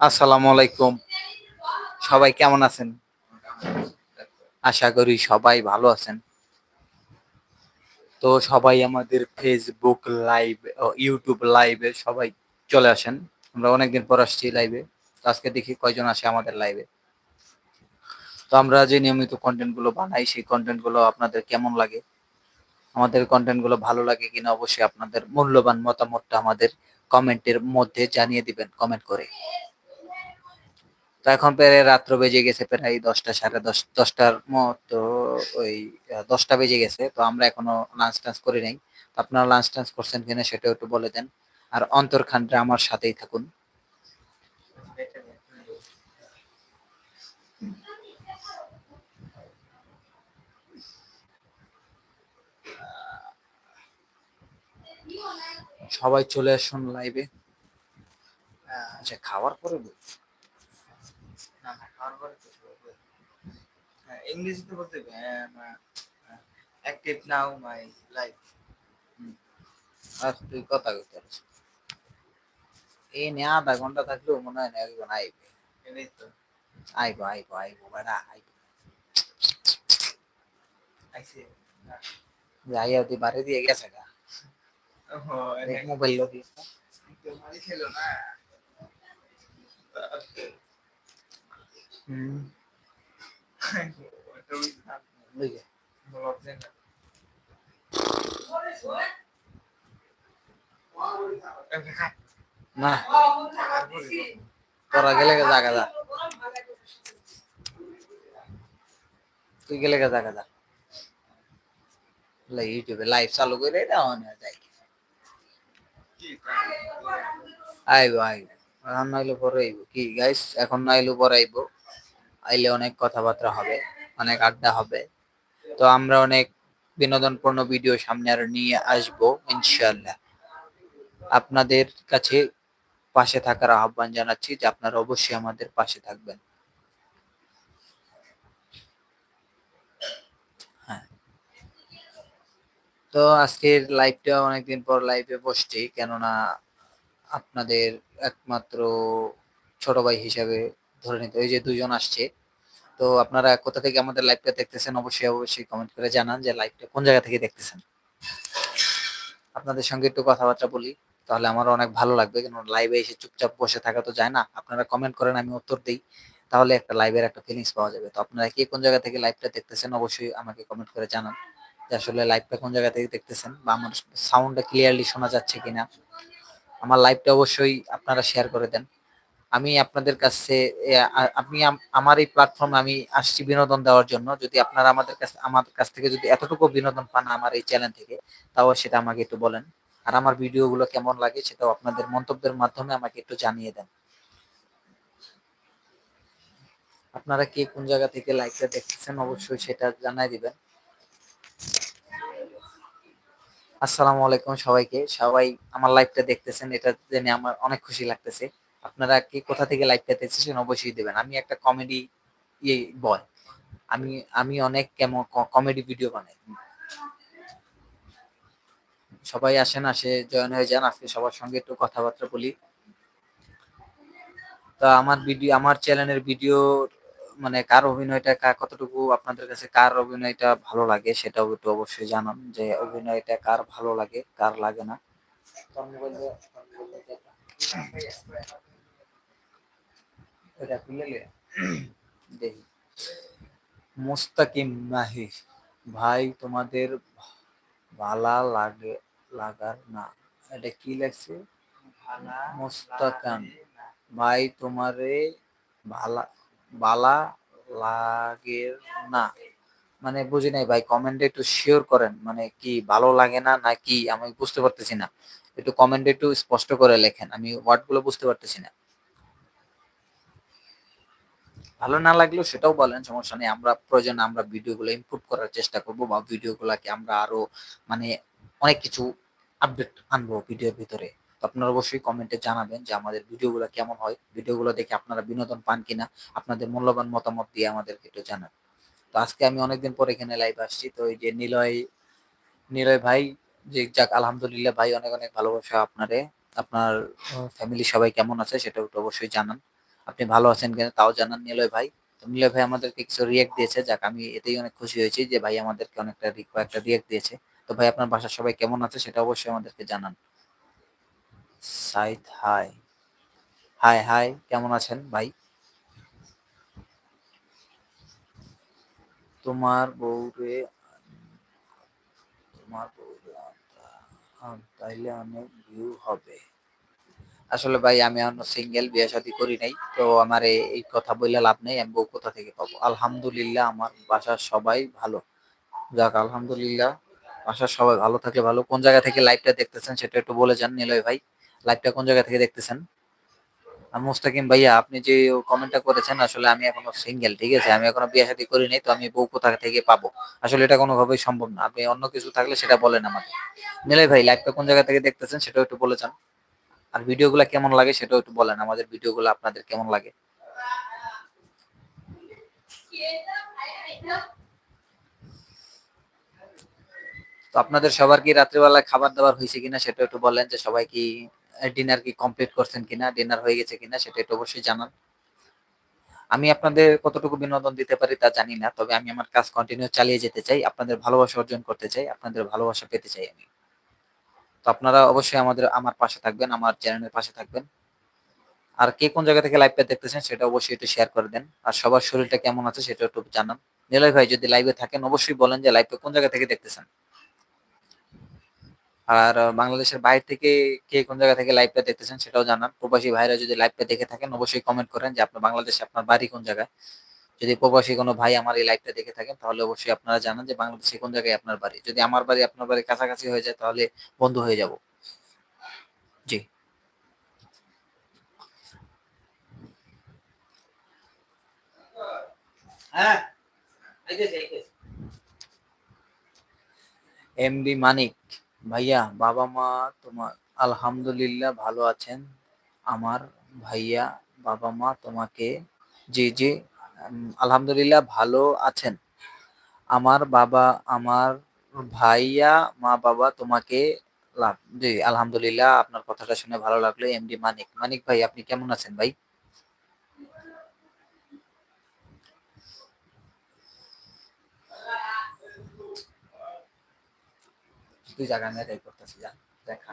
আসসালামু আলাইকুম। সবাই কেমন আছেন? আশা করি সবাই ভালো আছেন। তো সবাই আমাদের ফেসবুক লাইভ ইউটিউব লাইভে সবাই চলে আসেন। আমরা অনেকদিন পর আসছি লাইভে আজকে দেখি কয়জন আসে আমাদের লাইভে তো আমরা যে নিয়মিত কন্টেন্টগুলো বানাই, সেই কন্টেন্টগুলো আপনাদের কেমন লাগে? আমাদের কন্টেন্টগুলো ভালো লাগে কিনা অবশ্যই আপনাদের মূল্যবান মতামতটা আমাদের কমেন্টের মধ্যে জানিয়ে দিবেন কমেন্ট করে। তো এখন প্রায় রাত্র বেজে গেছে প্রায় দশটা, সাড়ে দশ, দশটার মতো, ওই দশটা বেজে গেছে। তো আমরা এখনও লাঞ্চ টাঞ্চ করি নাই। তো আপনারা লাঞ্চ টাঞ্চ করছেন কিনা সেটাও একটু বলে দেন। আর অন্তর খান আমার সাথেই থাকুন। সবাই চলে আসুন লাইভে আচ্ছা খাওয়ার পরে বল। না খাওয়ার পরে তো হ্যাঁ, ইংরেজিতে বলতে অ্যাক্টিভ নাও মাই লাইফ আর তুই কথা কইতে। এই নিয়ে আধা ঘণ্টা থাকলেও মনে হয় না একজন আইবে। তো। আইবো আইবো আইবো বেড়া আইবো। যাইয়া তুই বাড়ি দিয়ে গেছে গা। মোবাইল মারি ছিল না। না, না। তোরা গেলে গে জাগা যা। তুই গেলে গে জাগা যা। ইউটিউবে লাইভ চালু করে যাই? আইবো আইবো। এখন নাইলে পরে আইবো। কি গাইস এখন নাইলে পরে আইবো। আইলে অনেক কথাবার্তা হবে, অনেক আড্ডা হবে। তো আমরা অনেক বিনোদনপূর্ণ ভিডিও সামনে আর নিয়ে আসব ইনশাল্লাহ আপনাদের কাছে পাশে থাকার আহ্বান জানাচ্ছি যে আপনারা অবশ্যই আমাদের পাশে থাকবেন। হ্যাঁ। তো আজকের লাইভটা অনেকদিন পর লাইভে বসছি, কেননা আপনাদের একমাত্র ছোট ভাই হিসাবে ধরে নিতে, ওই যে দুজন আসছে। তো আপনারা কোথা থেকে আমাদের লাইভটা দেখতেছেন, অবশ্যই অবশ্যই কমেন্ট করে জানান যে লাইভটা কোন জায়গা থেকে দেখতেছেন। আপনাদের সঙ্গে একটু কথাবার্তা বলি, তাহলে আমার অনেক ভালো লাগবে। কারণ লাইভে এসে চুপচাপ বসে থাকা তো যায় না। আপনারা কমেন্ট করেন, আমি উত্তর দিই। তাহলে একটা লাইভের একটা ফিলিংস পাওয়া যাবে। তো আপনারা কে কোন জায়গা থেকে লাইভটা দেখতেছেন, অবশ্যই আমাকে কমেন্ট করে জানান যে আসলে লাইভটা কোন জায়গা থেকে দেখতেছেন বা আমার সাউন্ডটা ক্লিয়ারলি শোনা যাচ্ছে কিনা। আমার লাইভটা অবশ্যই আপনারা শেয়ার করে দেন। আমি আপনাদের কাছে আপনি আমার এই প্ল্যাটফর্মে আমি আসছি বিনোদন দেওয়ার জন্য। যদি আপনারা আমাদের কাছে আমাদের কাছ থেকে যদি এতটুকু বিনোদন পান আমার এই চ্যানেল থেকে, তাও সেটা আমাকে একটু বলেন। আর আমার ভিডিওগুলো কেমন লাগে সেটাও আপনাদের মন্তব্যের মাধ্যমে আমাকে একটু জানিয়ে দেন। আপনারা কে কোন জায়গা থেকে লাইভটা দেখতেছেন অবশ্যই সেটা জানাই দিবেন। আসসালামু আলাইকুম সবাইকে। সবাই আমার লাইভটা দেখতেছেন, এটা জেনে আমার অনেক খুশি লাগতেছে। আপনারা কি কোথা থেকে লাইভটা দেখতেছেন অবশ্যই দেবেন। আমি একটা কমেডি ইয়ে বয় আমি আমি অনেক কেমন কমেডি ভিডিও বানাই। সবাই আসেন, আসে জয়েন হয়ে যান, আজকে সবার সঙ্গে একটু কথাবার্তা বলি। তা আমার ভিডিও আমার চ্যানেলের ভিডিও মানে কার অভিনয়টা, কা- কতটুকু আপনাদের কাছে, কার অভিনয়টা ভালো লাগে সেটাও একটু অবশ্যই জানান যে অভিনয়টা কার ভালো লাগে, কার লাগে না তোর মোবাইলে- তোর মোবাইলে এটা- খুলে দেখি মুস্তাকিম নাহি ভাই তোমাদের ভালা লাগে লাগার না। এটা কি লাগছে ভালা মুস্তাকান। ভাই তোমারে ভালা বালা লাগে না। মানে বুঝি নাই ভাই কমেন্টে একটু শিওর করেন। মানে কি ভালো লাগে না নাকি আমি বুঝতে পারতেছি না। একটু কমেন্টে একটু স্পষ্ট করে লেখেন। আমি ওয়ার্ডগুলো বুঝতে পারতেছি না। ভালো না লাগলেও সেটাও বলেন, সমস্যা নেই। আমরা প্রয়োজনে আমরা ভিডিওগুলো ইমপ্রুভ করার চেষ্টা করব বা ভিডিওগুলোকে আমরা আরও মানে অনেক কিছু আপডেট আনব ভিডিওর ভিতরে। আপনারা অবশ্যই কমেন্টে জানাবেন যে আমাদের ভিডিওগুলো কেমন হয়, ভিডিওগুলো দেখে আপনারা বিনোদন পান কিনা, আপনাদের মূল্যবান মতামত দিয়ে আমাদেরকে একটু জানান। তো আজকে আমি অনেকদিন পর এখানে লাইভ আসছি, তো এই যে নিলয় নিলয় ভাই, যে যাক আলহামদুলিল্লাহ ভাই, অনেক অনেক ভালোবাসা আপনারে। আপনার ফ্যামিলি সবাই কেমন আছে সেটা একটু অবশ্যই জানান। আপনি ভালো আছেন কিনা তাও জানান নিলয় ভাই। তো নিলয় ভাই আমাদেরকে কিছু রিয়েক্ট দিয়েছে, যাক আমি এতেই অনেক খুশি হয়েছি যে ভাই আমাদেরকে অনেকটা কয়েকটা রিয়েক্ট দিয়েছে। তো ভাই আপনার বাসার সবাই কেমন আছে সেটা অবশ্যই আমাদেরকে জানান। সাইদ হাই হাই হাই কেমন আছেন ভাই? তোমার বউরে তোমার বউরে তাইলে অনেক ভিউ হবে। আসলে ভাই, আমি এখনও সিঙ্গেল বিয়ে শাদী করি নাই, তো আমার এই কথা বললে লাভ নেই, আমি বউ কোথা থেকে পাবো? আলহামদুলিল্লাহ, আমার বাসার সবাই ভালো। যাক, আলহামদুলিল্লাহ, বাসার সবাই ভালো থাকলে ভালো। কোন জায়গা থেকে লাইভটা দেখতেছেন, সেটা একটু বলে যান নিলয় ভাই। লাইভটা কোন জায়গা থেকে দেখতেছেন? মুস্তাকিম ভাইয়া, আপনি যে কমেন্টটা করেছেন, আসলে আমি এখনও সিঙ্গেল ঠিক আছে? আমি এখনও বিয়ে শাদী করি নাই, তো আমি বউ কোথা থেকে পাবো? আসলে এটা কোনোভাবেই সম্ভব না। আপনি অন্য কিছু থাকলে সেটা বলেন আমাকে। নিলয় ভাই লাইভটা কোন জায়গা থেকে দেখতেছেন, সেটাও একটু বলে যান। আর ভিডিওগুলো কেমন লাগে সেটাও একটু বলেন, আমাদের ভিডিওগুলো আপনাদের কেমন লাগে? তো আপনাদের সবার কি রাত্রিবেলায় খাবার দাবার হয়েছে কিনা সেটা একটু বলেন, যে সবাই কি ডিনার কি কমপ্লিট করছেন কিনা, ডিনার হয়ে গেছে কিনা সেটা একটু অবশ্যই জানান। আমি আপনাদের কতটুকু বিনোদন দিতে পারি তা জানি না, তবে আমি আমার কাজ কন্টিনিউ চালিয়ে যেতে চাই, আপনাদের ভালোবাসা অর্জন করতে চাই, আপনাদের ভালোবাসা পেতে চাই আমি। তো আপনারা অবশ্যই আমাদের, আমার পাশে থাকবেন, আমার চ্যানেলের পাশে থাকবেন। আর কে কোন জায়গা থেকে লাইভটা দেখতেছেন সেটা অবশ্যই একটু শেয়ার করে দেন। আর সবার শরীরটা কেমন আছে সেটা একটু জানান। নিলয় ভাই যদি লাইভে থাকেন, অবশ্যই বলেন যে লাইভটা কোন জায়গা থেকে দেখতেছেন। আর বাংলাদেশের বাইরে থেকে কে কোন জায়গা থেকে লাইভটা দেখতেছেন সেটাও জানান। প্রবাসী ভাইরা যদি লাইভটা দেখে থাকেন, অবশ্যই কমেন্ট করেন যে আপনার বাংলাদেশে আপনার বাড়ি কোন জায়গায়। যদি প্রবাসী কোনো ভাই আমার এই লাইভটা দেখে থাকেন তাহলে অবশ্যই আপনারা জানান যে বাংলাদেশে কোন জায়গায় আপনার বাড়ি। যদি আমার বাড়ি আপনার বাড়ি কাছাকাছি হয়ে যায় তাহলে বন্ধু হয়ে যাব। জি। হ্যাঁ এমডি মানিক ভাইয়া বাবা মা তোমার আলহামদুলিল্লাহ ভালো আছেন। আমার ভাইয়া বাবা মা তোমাকে জি জি আলহামদুলিল্লাহ ভালো আছেন। আমার বাবা, আমার ভাইয়া, মা বাবা তোমাকে জি, আলহামদুলিল্লাহ আপনার কথাটা শুনে ভালো লাগল। এমডি মানিক। মানিক ভাই, আপনি কেমন আছেন ভাই? তুই জায়গা নিয়ে করতেছি, যা, দেখা।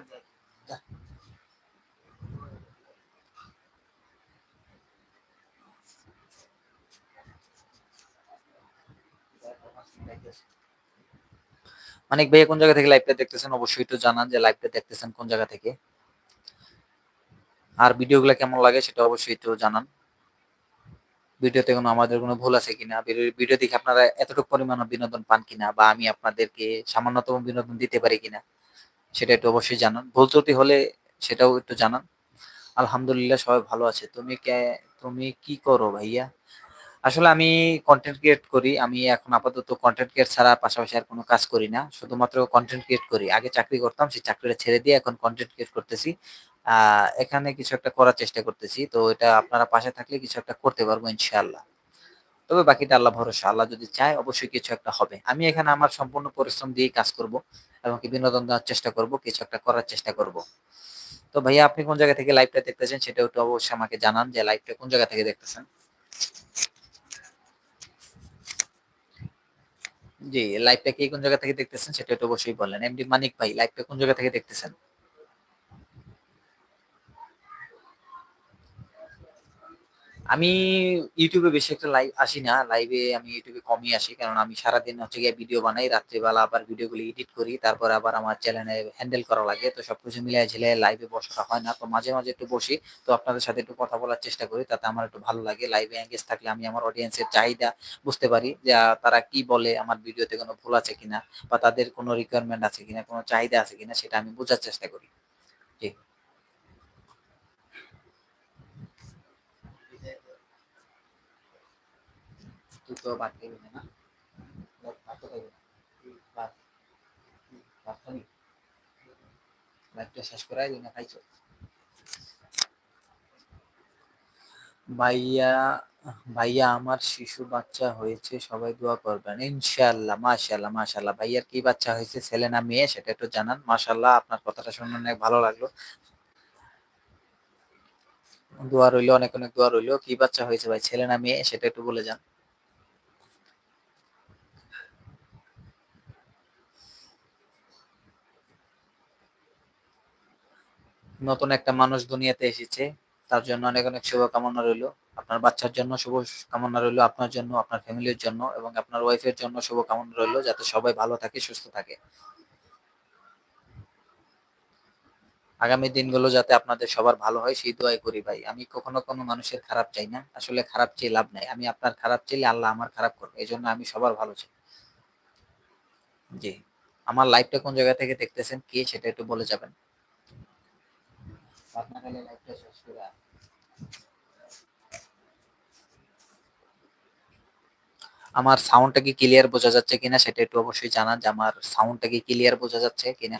যা। মানিক ভাইয়া কোন জায়গা থেকে লাইভটা দেখতেছেন অবশ্যই একটু জানান যে লাইভটা দেখতেছেন কোন জায়গা থেকে। আর ভিডিওগুলো কেমন লাগে সেটা অবশ্যই একটু জানান। ভিডিওতে কোনো আমাদের কোনো ভুল আছে কিনা, ভিডিও দেখে আপনারা এতটুকু পরিমাণ বিনোদন পান কিনা বা আমি আপনাদেরকে সামান্যতম বিনোদন দিতে পারি কিনা, সেটা একটু অবশ্যই জানান। ভুল ত্রুটি হলে সেটাও একটু জানান। আলহামদুলিল্লাহ সবাই ভালো আছে। তুমি কে তুমি কি করো ভাইয়া? আসলে আমি কন্টেন্ট ক্রিয়েট করি, আমি এখন আপাতত কন্টেন্ট ক্রিয়েট ছাড়া পাশাপাশি আর কোনো কাজ করি না। শুধুমাত্র কন্টেন্ট ক্রিয়েট করি। আগে চাকরি করতাম, সেই চাকরিটা ছেড়ে দিয়ে এখন কন্টেন্ট ক্রিয়েট করতেছি। এখানে কিছু একটা করার চেষ্টা করতেছি। তো এটা আপনারা পাশে থাকলে কিছু একটা করতে পারব ইনশাআল্লাহ। তবে বাকিটা আল্লাহ ভরসা। আল্লাহ যদি চায়, অবশ্যই কিছু একটা হবে। আমি এখানে আমার সম্পূর্ণ পরিশ্রম দিয়ে কাজ করব এবং কি বিনোদন দেওয়ার চেষ্টা করব, কিছু একটা করার চেষ্টা করব। তো ভাইয়া, আপনি কোন জায়গা থেকে লাইভটা দেখতেছেন, সেটা একটু অবশ্যই আমাকে জানান যে লাইভটা কোন জায়গা থেকে দেখতেছেন। জি লাইভটা কে কোন জায়গা থেকে দেখতেছেন সেটা একটু অবশ্যই বলেন এমডি মানিক ভাই লাইভটা কোন জায়গা থেকে দেখতেছেন? আমি ইউটিউবে বেশি একটা লাইভ আসি না। লাইভে আমি ইউটিউবে কমই আসি, কারণ আমি সারাদিন হচ্ছে গিয়ে ভিডিও বানাই, রাত্রিবেলা আবার ভিডিওগুলো এডিট করি, তারপর আবার আমার চ্যানেলে হ্যান্ডেল করা লাগে। তো সবকিছু মিলিয়ে ঝিলে লাইভে বসাটা হয় না। তো মাঝে মাঝে একটু বসি, তো আপনাদের সাথে একটু কথা বলার চেষ্টা করি, তাতে আমার একটু ভালো লাগে। লাইভে এঙ্গেজ থাকলে আমি আমার অডিয়েন্সের চাহিদা বুঝতে পারি, যে তারা কি বলে, আমার ভিডিওতে কোনো ভুল আছে কিনা, বা তাদের কোনো রিকোয়ারমেন্ট আছে কিনা, কোনো চাহিদা আছে কিনা, সেটা আমি বোঝার চেষ্টা করি। জি। তুই তো খাইবি না ভাইয়া ভাইয়া আমার শিশু বাচ্চা হয়েছে সবাই দোয়া করবেন ইনশাআল্লাহ মাশাআল্লাহ মাশাআল্লাহ ভাইয়ার কি বাচ্চা হয়েছে ছেলে না মেয়ে সেটা একটু জানান মাশাআল্লাহ আপনার কথাটা শুনে অনেক ভালো লাগল দোয়া রইল, অনেক, অনেক দোয়া রইল। কি বাচ্চা হয়েছে ভাই? ছেলে না মেয়ে? সেটা একটু বলে যান। নতুন একটা মানুষ দুনিয়াতে এসেছে। তার জন্য অনেক, অনেক শুভকামনা রইল। আপনার বাচ্চার জন্য শুভ কামনা রইল, আপনার জন্য, আপনার ফ্যামিলির জন্য এবং আপনার ওয়াইফের জন্য শুভকামনা রইল যাতে সবাই ভালো থাকে, সুস্থ থাকে। আগামী দিনগুলো যাতে আপনাদের সবার ভালো হয় সেই দোয়াই করি ভাই। আমি কখনো কোনো মানুষের খারাপ চাই না। আসলে খারাপ চেয়ে লাভ নাই। আমি আপনার খারাপ চাইলে আল্লাহ আমার খারাপ করবে। এই জন্য আমি সবার ভালো চাই। জি। আমার লাইভটা কোন জায়গা থেকে দেখতেছেন, কে সেটা একটু বলে যাবেন। শেষ কইরা আমার সাউন্ডটা কি ক্লিয়ার বোঝা যাচ্ছে কিনা সেটা একটু অবশ্যই জানান যে আমার সাউন্ডটা কি ক্লিয়ার বোঝা যাচ্ছে কিনা?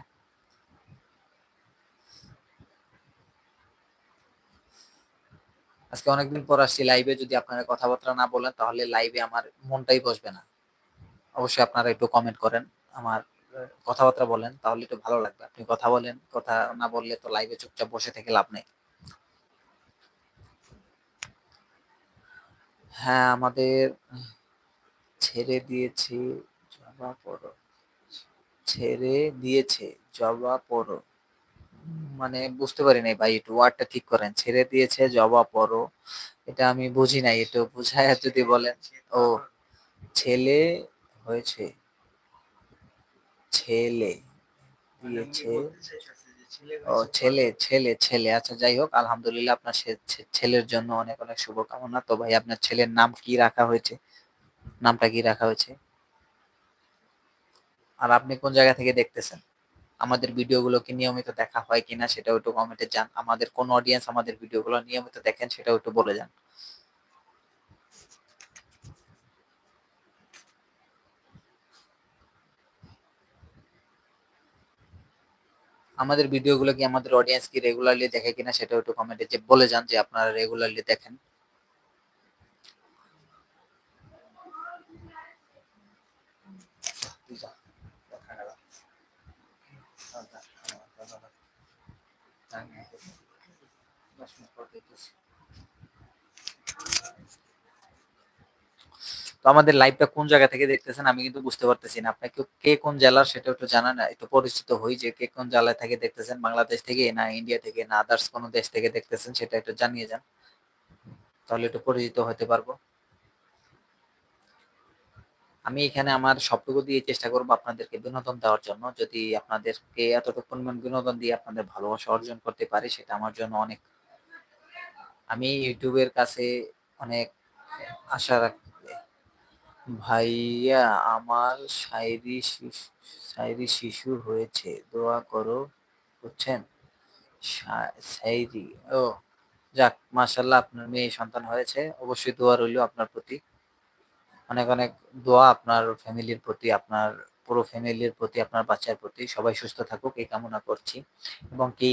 আজকে অনেকদিন পর আসছি লাইভে যদি আপনারা কথাবার্তা না বলেন তাহলে লাইভে আমার মনটাই বসবে না। অবশ্যই আপনারা একটু কমেন্ট করেন। আমার কথাবার্তা বলেন তাহলে একটু ভালো লাগবে। আপনি কথা বলেন, কথা না বললে তো লাইভে চুপচাপ বসে থেকে লাভ নেই। হ্যাঁ, আমাদের ছেড়ে দিয়েছি জবা পড়ো। ছেড়ে দিয়েছে জবা পড়ো। মানে বুঝতে পারি নাই ভাই একটু ওয়ার্ডটা ঠিক করেন। ছেড়ে দিয়েছে জবা পড়ো। এটা আমি বুঝি নাই। একটু বুঝাইয়া যদি বলেন। ও ছেলে হয়েছে। ছেলে দিয়েছে ও ছেলে, ছেলে, ছেলে। আচ্ছা যাই হোক আলহামদুলিল্লাহ আপনার ছেলের জন্য অনেক, অনেক শুভকামনা। তো ভাই আপনার ছেলের নাম কি রাখা হয়েছে? নামটা কি রাখা হয়েছে? আর আপনি কোন জায়গা থেকে দেখতেছেন? আমাদের ভিডিওগুলো কি নিয়মিত দেখা হয় কিনা সেটাও একটু কমেন্টে যান। আমাদের কোন অডিয়েন্স আমাদের ভিডিওগুলো নিয়মিত দেখেন সেটাও একটু বলে যান। আমাদের ভিডিওগুলো কি আমাদের অডিয়েন্স কি রেগুলারলি দেখে কিনা সেটাও একটু কমেন্টে যে বলে যান যে আপনারা রেগুলারলি দেখেন। তো আমাদের লাইভটা কোন জায়গা থেকে দেখতেছেন আমি কিন্তু বুঝতে পারতেছি না। আপনি কেউ কে কোন জেলার সেটা একটু জানান। একটু পরিচিত হই যে কে কোন জেলা থেকে দেখতেছেন। বাংলাদেশ থেকে না ইন্ডিয়া থেকে না আদার্স কোন দেশ থেকে দেখতেছেন সেটা একটু জানিয়ে যান। তাহলে একটু পরিচিত হতে পারব। আমি এখানে আমার সবটুকু দিয়ে চেষ্টা করব আপনাদেরকে বিনোদন দেওয়ার জন্য। যদি আপনাদেরকে এতটুকু পরিমাণ বিনোদন দিয়ে আপনাদের ভালোবাসা অর্জন করতে পারি, সেটা আমার জন্য অনেক আমি ইউটিউবের কাছে অনেক আশা রাখি ভাইয়া আমার শায়রি শায়রি শিশু হয়েছে। দোয়া করো বুঝছেন? শায়রি ও যাক মাশাআল্লাহ আপনার মেয়ে সন্তান হয়েছে। অবশ্যই দোয়া রইল আপনার প্রতি। অনেক, অনেক দোয়া আপনার ফ্যামিলির প্রতি, আপনার পুরো ফ্যামিলির প্রতি, আপনার বাচ্চার প্রতি। সবাই সুস্থ থাকুক এই কামনা করছি। এবং কি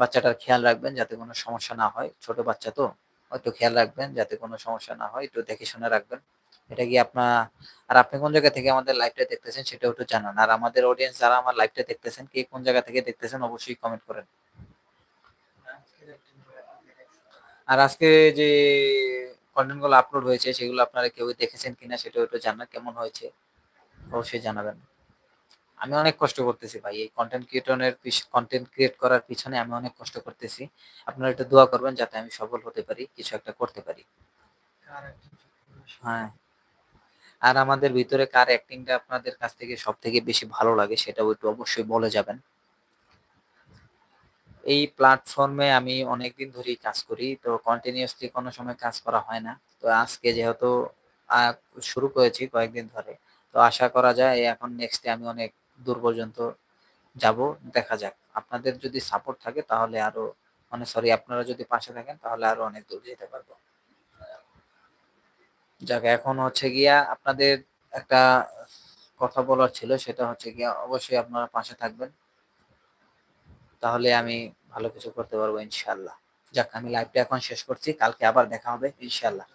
বাচ্চাটার খেয়াল রাখবেন যাতে কোনো সমস্যা না হয়। ছোট বাচ্চা তো হয়তো খেয়াল রাখবেন যাতে কোনো সমস্যা না হয়। একটু দেখে শুনে রাখবেন। এটা কি আপনার আর আপনি কোন জায়গা থেকে আমাদের লাইভটা দেখতেছেন সেটাও একটু জানান। আর আমাদের অডিয়েন্স যারা আমার লাইভটা দেখতেছেন কে কোন জায়গা থেকে দেখতেছেন অবশ্যই কমেন্ট করেন। আর আজকে যে কন্টেন্টগুলো আপলোড হয়েছে সেগুলো আপনারা কেউ দেখেছেন কিনা সেটাও একটু জানান কেমন হয়েছে? অবশ্যই জানাবেন। আমি অনেক কষ্ট করতেছি ভাই। এই কন্টেন্ট ক্রিয়েটনের কনটেন্ট ক্রিয়েট করার পিছনে আমি অনেক কষ্ট করতেছি। আপনারা একটু দোয়া করবেন যাতে আমি সফল হতে পারি, কিছু একটা করতে পারি। হ্যাঁ। আর আমাদের ভিতরে কার অ্যাক্টিংটা আপনাদের কাছ থেকে সব থেকে বেশি ভালো লাগে সেটাও একটু অবশ্যই বলে যাবেন। এই প্ল্যাটফর্মে আমি অনেকদিন ধরেই কাজ করি। তো কন্টিনিউসলি কোনো সময় কাজ করা হয় না। তো আজকে যেহেতু শুরু করেছি কয়েকদিন ধরে। তো আশা করা যায় এখন নেক্সটে আমি অনেক দূর পর্যন্ত যাব, দেখা যাক। আপনাদের যদি সাপোর্ট থাকে তাহলে আরও মানে সরি আপনারা যদি পাশে থাকেন তাহলে আরও অনেক দূর যেতে পারব। যাক, এখন হচ্ছে গিয়া আপনাদের একটা কথা বলার ছিল, সেটা হচ্ছে গিয়া অবশ্যই আপনারা পাশে থাকবেন। তাহলে আমি ভালো কিছু করতে পারব ইনশাল্লাহ যাক, আমি লাইভটা এখন শেষ করছি। কালকে আবার দেখা হবে ইনশাল্লাহ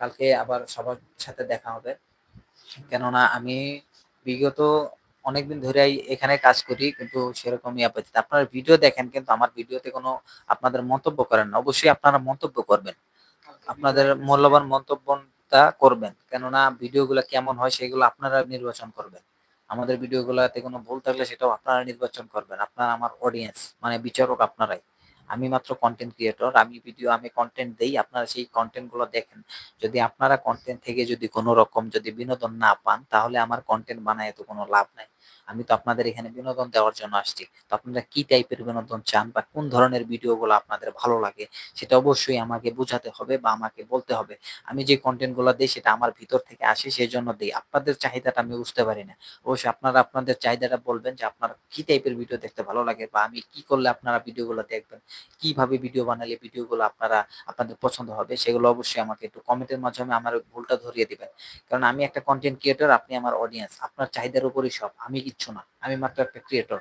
কালকে আবার সবার সাথে দেখা হবে। কেননা আমি বিগত অনেকদিন ধরেই এখানে কাজ করি, কিন্তু সেরকম পাচ্ছি না। আপনারা ভিডিও দেখেন, কিন্তু আমার ভিডিওতে কোনো আপনাদের মন্তব্য করেন না। অবশ্যই আপনারা মন্তব্য করবেন। আপনাদের মূল্যবান মন্তব্যটা করবেন। কেননা ভিডিওগুলা কেমন হয় সেগুলো আপনারা নির্বাচন করবেন। আমাদের ভিডিওগুলাতে কোনো ভুল থাকলে সেটাও আপনারা নির্বাচন করবেন। আপনারা আমার অডিয়েন্স মানে বিচারক আপনারাই। আমি মাত্র কন্টেন্ট ক্রিয়েটর। আমি ভিডিও আমি কন্টেন্ট দেই। আপনারা সেই কনটেন্টগুলো দেখেন। যদি আপনারা কন্টেন্ট থেকে যদি কোনো রকম যদি বিনোদন না পান, তাহলে আমার কন্টেন্ট বানায় তো কোনো লাভ নাই। আমি তো আপনাদের এখানে বিনোদন দেওয়ার জন্য আসছি। তো আপনারা কি টাইপের বিনোদন চান বা কোন ধরনের ভিডিওগুলো আপনাদের ভালো লাগে সেটা অবশ্যই আমাকে বুঝাতে হবে বা আমাকে বলতে হবে। আমি যে কনটেন্টগুলা দেই সেটা আমার ভিতর থেকে আসে সেজন্য দেই। আপনাদের চাহিদাটা আমি বুঝতে পারি না। অবশ্যই আপনারা আপনাদের চাহিদাটা বলবেন যে আপনার কি টাইপের ভিডিও দেখতে ভালো লাগে বা আমি কি করলে আপনারা ভিডিওগুলো দেখবেন। কীভাবে ভিডিও বানালে ভিডিওগুলো আপনারা আপনাদের পছন্দ হবে সেগুলো অবশ্যই আমাকে একটু কমেন্টের মাধ্যমে আমার ভুলটা ধরিয়ে দিবেন। কারণ আমি একটা কন্টেন্ট ক্রিয়েটর, আপনি আমার অডিয়েন্স। আপনার চাহিদার উপরই সব। আমি কিচ্ছু না। আমি মাত্র একটা ক্রিয়েটর।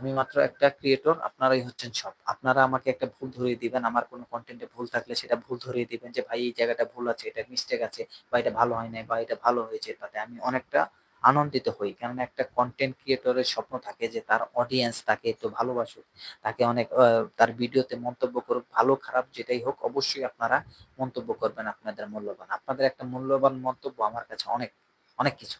আমি মাত্র একটা ক্রিয়েটর, আপনারাই হচ্ছেন সব। আপনারা আমাকে একটা ভুল ধরিয়ে দিবেন। আমার কোনো কনটেন্টে ভুল থাকলে সেটা ভুল ধরিয়ে দিবেন যে ভাই এই জায়গাটা ভুল আছে, এটা মিস্টেক আছে বা এটা ভালো হয় নাই বা এটা ভালো হয়েছে। তাতে আমি অনেকটা আনন্দিত হই। কেননা একটা কন্টেন্ট ক্রিয়েটরের স্বপ্ন থাকে যে তার অডিয়েন্স তাকে একটু ভালোবাসুক। তাকে অনেক তার ভিডিওতে মন্তব্য করুক। ভালো খারাপ যেটাই হোক অবশ্যই আপনারা মন্তব্য করবেন আপনাদের মূল্যবান। আপনাদের একটা মূল্যবান মন্তব্য আমার কাছে অনেক, অনেক কিছু।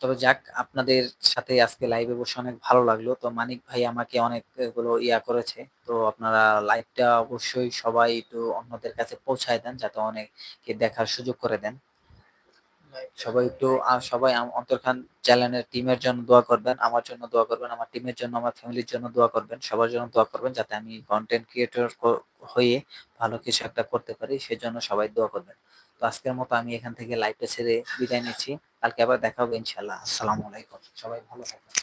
তবে যাক আপনাদের সাথে আজকে লাইভে বসে অনেক ভালো লাগল। তো মানিক ভাই আমাকে অনেক এগুলো ইয়া করেছে। তো আপনারা লাইভটা অবশ্যই সবাই একটু অন্যদের কাছে পৌঁছায় দেন যাতে অনেকে দেখার সুযোগ করে দেন। সবাই একটু সবাই আম অন্তর খান চ্যানেলের টিমের জন্য দোয়া করবেন। আমার জন্য দোয়া করবেন। আমার টিমের জন্য, আমার ফ্যামিলির জন্য দোয়া করবেন। সবার জন্য দোয়া করবেন যাতে আমি কন্টেন্ট ক্রিয়েটর হয়ে ভালো কিছু একটা করতে পারি। সেজন্য সবাই দোয়া করবেন। তো আজকের মতো আমি এখান থেকে লাইভটা ছেড়ে বিদায় নিচ্ছি। কালকে আবার দেখা হবে ইনশাআল্লাহ। আসসালামু আলাইকুম। সবাই ভালো থাকবেন।